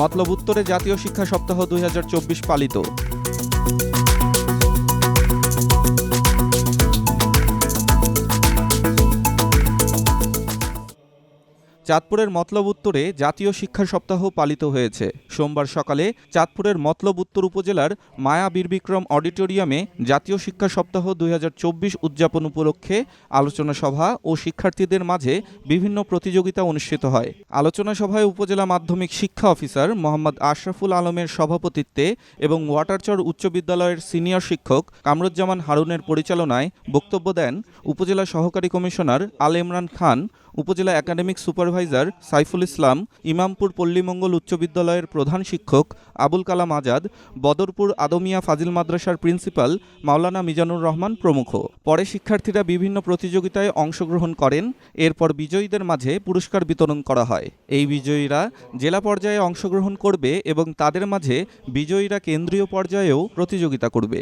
মতলব উত্তরে জাতীয় শিক্ষা সপ্তাহ দুই হাজার চব্বিশ পালিত। চাঁদপুরের মতলব উত্তরে জাতীয় শিক্ষা সপ্তাহ পালিত হয়েছে। সোমবার সকালে চাঁদপুরের মতলব উত্তর উপজেলার মায়া বীরবিক্রম অডিটোরিয়ামে জাতীয় শিক্ষা সপ্তাহ দুই হাজার চব্বিশ উদযাপন উপলক্ষে আলোচনা সভা ও শিক্ষার্থীদের মাঝে বিভিন্ন প্রতিযোগিতা অনুষ্ঠিত হয়। আলোচনা সভায় উপজেলা মাধ্যমিক শিক্ষা অফিসার মোহাম্মদ আশরাফুল আলমের সভাপতিত্বে এবং ওয়াটারচর উচ্চ বিদ্যালয়ের সিনিয়র শিক্ষক কামরুজ্জামান হারুনের পরিচালনায় বক্তব্য দেন উপজেলা সহকারী কমিশনার আল ইমরান খান, উপজেলা একাডেমিক সুপারভাইজার সাইফুল ইসলাম, ইমামপুর পল্লীমঙ্গল উচ্চ বিদ্যালয়ের প্রধান শিক্ষক আবুল কালাম আজাদ, বদরপুর আদমিয়া ফাজিল মাদ্রাসার প্রিন্সিপাল মাওলানা মিজানুর রহমান প্রমুখ। পরে শিক্ষার্থীরা বিভিন্ন প্রতিযোগিতায় অংশগ্রহণ করেন, এরপর বিজয়ীদের মাঝে পুরস্কার বিতরণ করা হয়। এই বিজয়ীরা জেলা পর্যায়ে অংশগ্রহণ করবে এবং তাদের মাঝে বিজয়ীরা কেন্দ্রীয় পর্যায়েও প্রতিযোগিতা করবে।